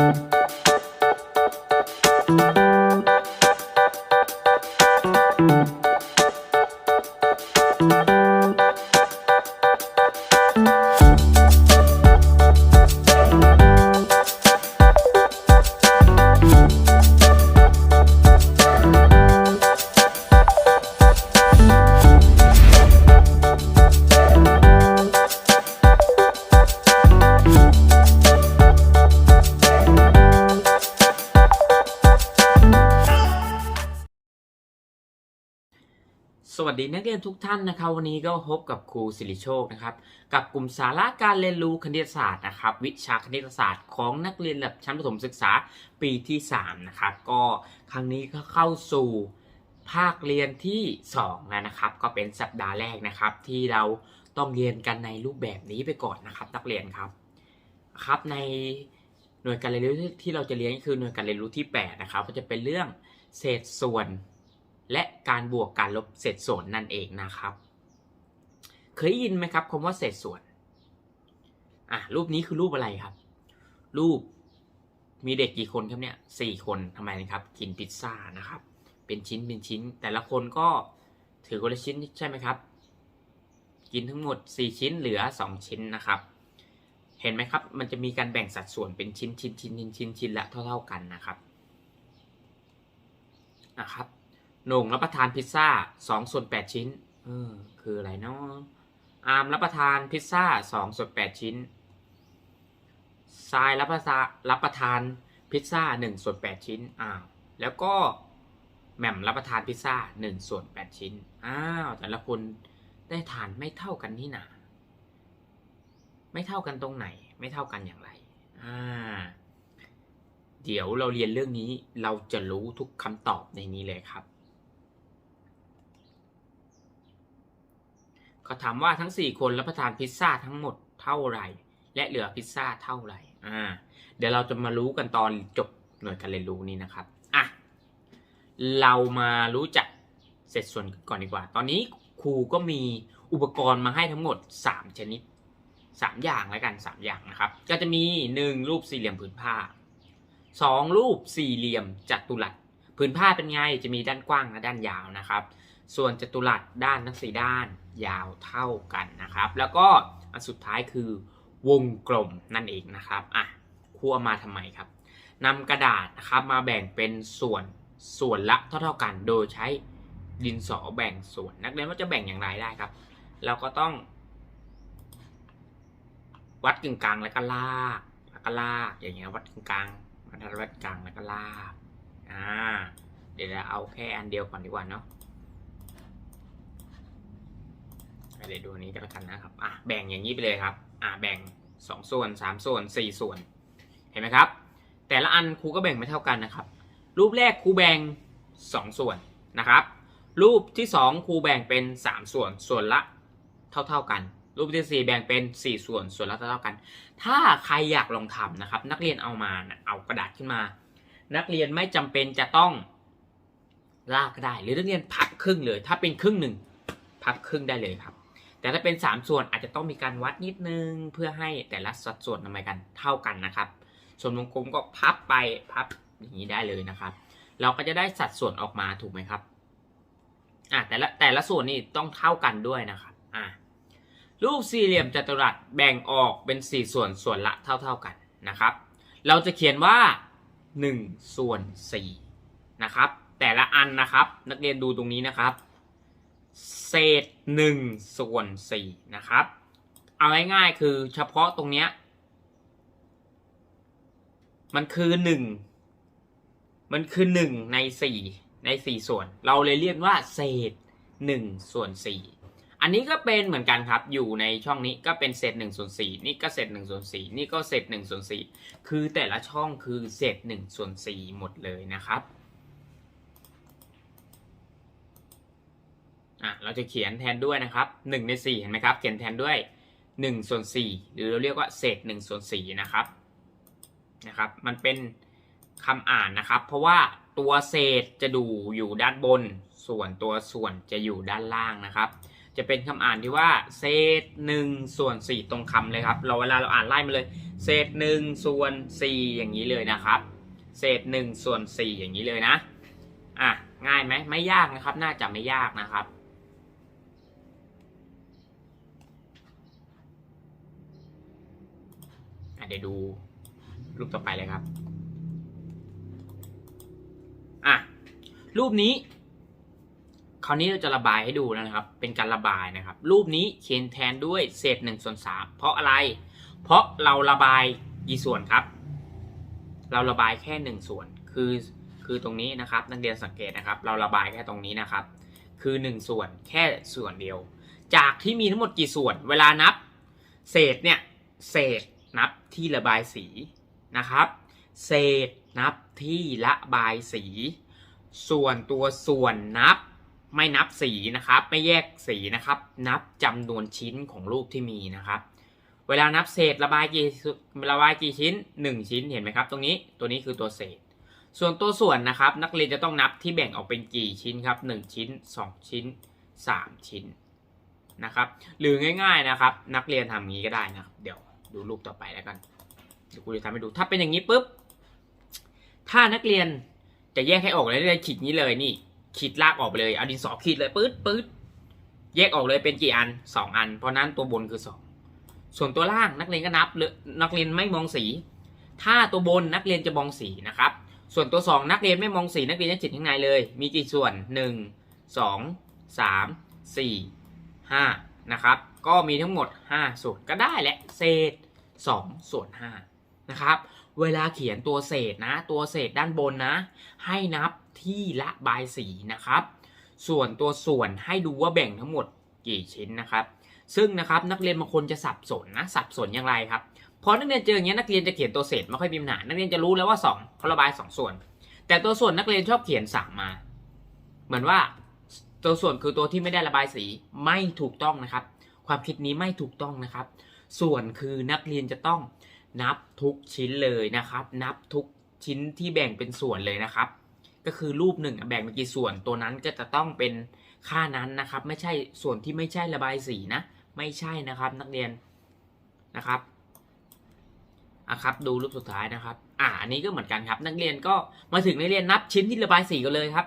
สวั ดีนักเรียนทุกท่านนะครับวันนี้ก็พบกับครูสิริโชคนะครับกับกลุ่มสาระการเรียนรู้คณิตศาสตร์นะครับวิชาคณิตศาสตร์ของนักเรียนระดับชั้นประถมศึกษาปีที่3นะครับก็ครั้งนี้ก็เข้าสู่ภาคเรียนที่2แล้วนะครับก็เป็นสัปดาห์แรกนะครับที่เราต้องเรียนกันในรูปแบบนี้ไปก่อนนะครับนักเรียนครับครับในหน่วยการเรียนรู้ที่เราจะเรียนก็คือหน่วยการเรียนรู้ที่8นะครับก็จะเป็นเรื่องเศษส่วน และการบวกการลบเศษส่วนนั่นเองนะครับ เคยยินไหมครับคำว่าเศษส่วนอะรูปนี้คือรูปอะไรครับ รูปมีเด็กกี่คนครับเนี่ยสี่คนทำไมนะครับ กินพิซซ่านะครับ เป็นชิ้นเป็นชิ้น แต่ละคนก็ถือคนละชิ้นใช่ไหมครับ กินทั้งหมด 4 ชิ้นเหลือ 2 ชิ้นนะครับ เห็นไหมครับ มันจะมีการแบ่งสัดส่วนเป็นชิ้นชิ้นชิ้นชิ้นชิ้นชิ้นละเท่า ๆกันนะครับนะครับ หน่งรับประทานพิซซ่า2ส่วน8ชิ้น เออ คืออะไรเนาะอาร์มรับประทานพิซซ่า2ส่วน8ชิ้นทรายรับประทานรับประทานพิซซ่า1ส่วน8ชิ้น อ้าว แล้วก็แหม่มรับประทานพิซซ่า1ส่วน8ชิ้น อ้าว แต่ละคนได้ทานไม่เท่ากันนี่หนาไม่เท่ากันตรงไหน ไม่เท่ากันอย่างไร อ่า เดี๋ยวเราเรียนเรื่องนี้เราจะรู้ทุกคำตอบในนี้เลยครับ ขาถามว่าทั้ง 4 คนรับประทานพิซซ่าทั้งหมดเท่าไหร่ และเหลือพิซซ่าเท่าไหร่อ่าเดี๋ยวเราจะมารู้กันตอนจบหน่วยการเรียนรู้นี้นะครับอะเรามารู้จักเสร็จส่วนก่อนดีกว่า ตอนนี้ครูก็มีอุปกรณ์มาให้ทั้งหมด 3 ชนิด 3 อย่างแล้วกัน 3 อย่างนะครับ ก็จะมี 1 รูปสี่เหลี่ยมผืนผ้า 2 รูปสี่เหลี่ยมจัตุรัสผืนผ้าเป็นไงจะมีด้านกว้างและด้านยาวนะครับ ส่วนจัตุรัสด้านทั้งสี่ด้านยาวเท่ากันนะครับ แล้วก็อันสุดท้ายคือวงกลมนั่นเองนะครับอะครูเอามาทำไมครับนำกระดาษนะครับมาแบ่งเป็นส่วนส่วนละเท่าๆกัน โดยใช้ดินสอแบ่งส่วน นักเรียนว่าจะแบ่งอย่างไรได้ครับ เราก็ต้อง วัดกึ่งกลางแล้วก็ลากแล้วก็ลากอย่างเงี้ยวัดกึ่งกลางวัดวัดกลางแล้วก็ลากอ่าเดี๋ยวเราเอาแค่อันเดียวก่อนดีกว่าเนาะ เดี๋ยวดูนี้กันแล้วกันนะครับอะแบ่งอย่างนี้ไปเลยครับอะแบ่ง 2 ส่วน 3 ส่วน 4 ส่วน เห็นไหมครับ แต่ละอันครูก็แบ่งไม่เท่ากันนะครับ รูปแรกครูแบ่ง 2 ส่วนนะครับ รูปที่ 2ครูแบ่งเป็น 3 ส่วนส่วนละเท่าๆกัน รูปที่ 4 แบ่งเป็น 4 ส่วนส่วนละเท่าๆกัน ถ้าใครอยากลองทำนะครับ นักเรียนเอามาเอากระดาษขึ้นมา นักเรียนไม่จำเป็นจะต้องลากก็ได้ หรือนักเรียนพับครึ่งเลย ถ้าเป็นครึ่งหนึ่งพับครึ่งได้เลยครับ แต่ถ้าเป็น 3 ส่วนอาจจะต้องมีการวัดนิดนึง เพื่อให้แต่ละสัดส่วนทำไมกันเท่ากันนะครับ ส่วนวงกลมก็พับไปพับอย่างนี้ได้เลยนะครับ เราก็จะได้สัดส่วนออกมาถูกไหมครับอะแต่ละแต่ละส่วนนี่ต้องเท่ากันด้วยนะครับอะรูปสี่เหลี่ยมจัตุรัสแบ่งออกเป็น 4 ส่วนส่วนละเท่าเท่ากันนะครับ เราจะเขียนว่า 1 ส่วน4นะครับแต่ละอันนะครับ นักเรียนดูตรงนี้นะครับ เศษ1ส่วน4นะครับ เอาง่ายๆคือเฉพาะตรงเนี้ย มันคือ1มันคือ1ใน4ใน4ส่วน เราเลยเรียกว่าเศษ1ส่วน4อันนี้ก็เป็นเหมือนกันครับ อยู่ในช่องนี้ก็เป็นเศษ1ส่วน4นี่ก็เศษ1ส่วน4นี่ก็เศษ1ส่วน4คือแต่ละช่องคือเศษ1ส่วน4หมดเลยนะครับ อะเราจะเขียนแทนด้วยนะครับ 1 ใน 4 เห็นไหมครับ เขียนแทนด้วย1ส่วน4หรือเราเรียกว่าเศษ1ส่วน4นะครับนะครับ มันเป็นคำอ่านนะครับ เพราะว่าตัวเศษจะดูอยู่ด้านบน ส่วนตัวส่วนจะอยู่ด้านล่างนะครับ จะเป็นคำอ่านที่ว่าเศษหนึ่งส่วนสี่ตรงคำเลยครับ เราเวลาเราอ่านไล่มาเลย เศษหนึ่งส่วนสี่อย่างนี้เลยนะครับ เศษหนึ่งส่วนสี่อย่างนี้เลยนะอะง่ายไหมไม่ยากนะครับ น่าจะไม่ยากนะครับ อะ เดี๋ยวดูรูปต่อไปเลยครับ อะ รูปนี้ คราวนี้เราจะระบายให้ดูนะครับ เป็นการระบายนะครับ รูปนี้เขียนแทนด้วยเศษหนึ่งส่วนสามเพราะอะไร เพราะเราระบายกี่ส่วนครับ เราระบายแค่หนึ่งส่วน คือ คือตรงนี้นะครับ นักเรียนสังเกตนะครับ เราระบายแค่ตรงนี้นะครับ คือหนึ่งส่วนแค่ส่วนเดียว จากที่มีทั้งหมดกี่ส่วน เวลานับ เศษเนี่ย เศษ นับที่ระบายสีนะครับ เศษนับที่ระบายสี ส่วนตัวส่วนนับไม่นับสีนะครับ ไม่แยกสีนะครับ นับจำนวนชิ้นของรูปที่มีนะครับ เวลานับเศษระบายกี่ระบายกี่ชิ้น 1 ชิ้นเห็นไหมครับ ตรงนี้ตัวนี้คือตัวเศษ ส่วนตัวส่วนนะครับ นักเรียนจะต้องนับที่แบ่งออกเป็นกี่ชิ้นครับ 1 ชิ้น 2 ชิ้น 3 ชิ้นนะครับ หรือง่าย ๆนะครับ นักเรียนทำอย่างนี้ก็ได้นะครับ เดี๋ยว ดูรูปต่อไปแล้วกันเดี๋ยวครูจะทำให้ดู ถ้าเป็นอย่างนี้ปุ๊บ ถ้านักเรียนจะแยกให้ออกเลยเลยขีดนี้เลยนี่ ขีดลากออกไปเลย เอาดินสอขีดเลยปื๊ดปื๊ดแยกออกเลยเป็นกี่อันสองอัน เพราะนั้นตัวบนคือสองส่วนตัวล่างนักเรียนก็นับเลยนักเรียนไม่มองสี ถ้าตัวบนนักเรียนจะมองสีนะครับ ส่วนตัวสองนักเรียนไม่มองสีนักเรียนจะจิตข้างในเลย มีกี่ส่วนหนึ่งสองสามสี่ห้า นะครับ ก็มีทั้งหมด 5 ส่วนก็ได้แหละ เศษ 2 ส่วน5นะครับ เวลาเขียนตัวเศษนะ ตัวเศษด้านบนนะ ให้นับที่ละบายสีนะครับ ส่วนตัวส่วนให้ดูว่าแบ่งทั้งหมดกี่ชิ้นนะครับ ซึ่งนะครับนักเรียนบางคนจะสับสนนะ สับสนอย่างไรครับพอนักเรียนเจออย่างเงี้ยนักเรียนจะเขียนตัวเศษไม่ค่อยมีปัญหานักเรียนจะรู้แล้วว่า2เขาระบาย 2 ส่วน แต่ตัวส่วนนักเรียนชอบเขียน3มา เหมือนว่า ตัวส่วนคือตัวที่ไม่ได้ระบายสีไม่ถูกต้องนะครับ ความคิดนี้ไม่ถูกต้องนะครับ ส่วนคือนักเรียนจะต้องนับทุกชิ้นเลยนะครับ นับทุกชิ้นที่แบ่งเป็นส่วนเลยนะครับ ก็คือรูปหนึ่งแบ่งเป็นกี่ส่วนตัวนั้นก็จะต้องเป็นค่านั้นนะครับ ไม่ใช่ส่วนที่ไม่ใช่ระบายสีนะ ไม่ใช่นะครับนักเรียนนะครับอะครับ ดูรูปสุดท้ายนะครับ อ่าอันนี้ก็เหมือนกันครับ นักเรียนก็มาถึงนักเรียนนับชิ้นที่ระบายสีกันเลยครับ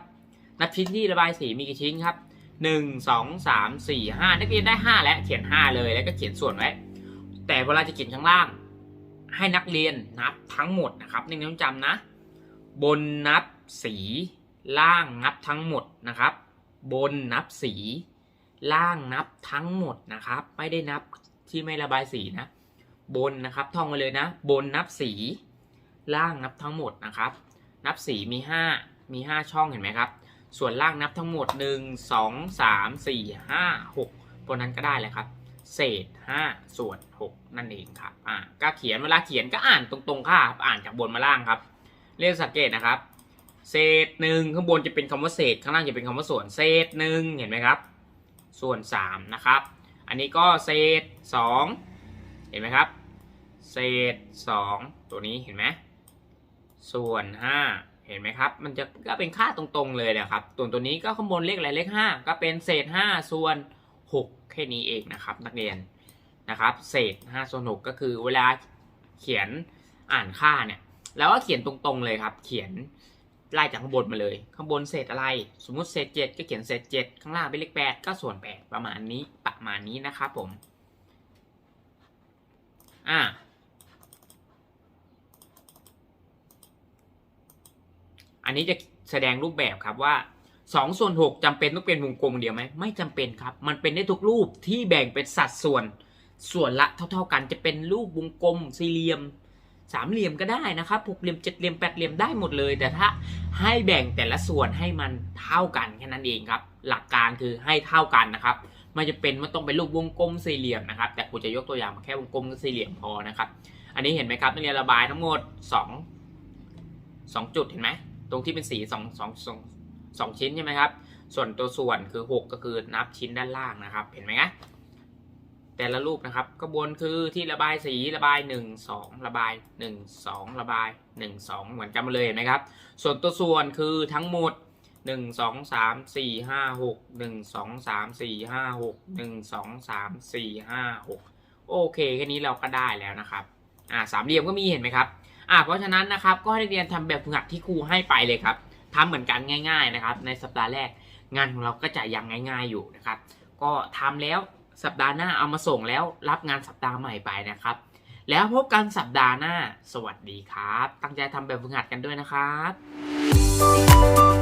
นับชิ้นที่ระบายสีมีกี่ชิ้นครับหนึ่งสองสามสี่ห้านักเรียนได้ห้าแล้วเขียนห้าเลยแล้วก็เขียนส่วนไว้ แต่เวลาจะเขียนข้างล่าง ให้นักเรียนนับทั้งหมดนะครับนี่ต้องจำนะ บนนับสีล่างนับทั้งหมดนะครับ บนนับสี ล่างนับทั้งหมดนะครับ ไม่ได้นับที่ไม่ระบายสีนะ บนนะครับท่องไว้เลยนะ บนนับสี ล่างนับทั้งหมดนะครับ นับสีมี 5 มี 5 ช่องเห็นไหมครับ ส่วนล่างนับทั้งหมด 1 2 3 4 5 6บนนั้นก็ได้เลยครับ เศษ 5 ส่วน 6 นั่นเองครับอ่าก็เขียนเวลาเขียนก็อ่านตรงๆค่ะอ่านจากบนมาล่างครับเรียกสังเกตนะครับ เศษหนึ่งข้างบนจะเป็นคำว่าเศษข้างล่างจะเป็นคำว่าส่วนเศษหนึ่งเห็นไหมครับ ส่วน 3 นะครับ อันนี้ก็เศษ 2 เห็นไหมครับ เศษ 2 ตัวนี้เห็นไหมส่วน 5 เห็นไหมครับ มันจะก็เป็นค่าตรงๆเลยนะครับตัวตัวนี้ก็ข้างบนเลขอะไรเลข5 ก็เป็นเศษ 5 ส่วน 6 แค่นี้เองนะครับนักเรียนนะครับเศษ5ส่วน6ก็คือเวลาเขียนอ่านค่าเนี่ยแล้วก็เขียนตรงๆเลยครับ เขียนไล่จากข้างบนมาเลย ข้างบนเศษอะไร สมมุติเศษ 7 ก็เขียนเศษ 7 ข้างล่างเป็นเลข8ก็ส่วน 8 ประมาณนี้ประมาณนี้นะครับผมอ่า อันนี้จะแสดงรูปแบบครับว่า2ส่วน6จำเป็นต้องเป็นวงกลมเดียวไหมไม่จำเป็นครับ มันเป็นได้ทุกรูปที่แบ่งเป็นสัดส่วน ส่วนละเท่า ๆกันจะเป็นรูปวงกลมสี่เหลี่ยมสามเหลี่ยมก็ได้นะครับหกเหลี่ยมเจ็ดเหลี่ยมแปดเหลี่ยมได้หมดเลย แต่ถ้าให้แบ่งแต่ละส่วนให้มันเท่ากันแค่นั้นเองครับ หลักการคือให้เท่ากันนะครับไม่จะเป็นว่าต้องเป็นรูปวงกลมสี่เหลี่ยมนะครับ แต่ครูจะยกตัวอย่างมาแค่วงกลมกับสี่เหลี่ยมพอนะครับ อันนี้เห็นไหมครับนักเรียนระบายทั้งหมดสองสองจุดเห็นไหม ตรงที่เป็นสีสองสองสองสองชิ้นใช่ไหมครับ ส่วนตัวส่วนคือ6ก็คือนับชิ้นด้านล่างนะครับ เห็นไหมนะแต่ละรูปนะครับก็บวนคือที่ระบายสีระบาย 1 2 ระบาย 1 2 ระบาย 1 2 เหมือนกันมาเลยเห็นไหมครับ ส่วนตัวส่วนคือทั้งหมดหนึ่งสองสามสี่ห้าหกหนึ่งสองสามสี่ห้าหกหนึ่งสองสามสี่ห้าหกโอเคแค่นี้เราก็ได้แล้วนะครับ อ่าสามเหลี่ยมก็มีเห็นไหมครับ อ่าเพราะฉะนั้นนะครับก็ให้นักเรียนทำแบบฝึกหัดที่ครูให้ไปเลยครับทำเหมือนกันง่าย ๆนะครับ ในสัปดาห์แรกงานของเราก็จะยังง่าย ๆอยู่นะครับ ก็ทำแล้วสัปดาห์หน้าเอามาส่งแล้วรับงานสัปดาห์ใหม่ไปนะครับ แล้วพบกันสัปดาห์หน้า สวัสดีครับ ตั้งใจทำแบบฝึกหัดกันด้วยนะครับ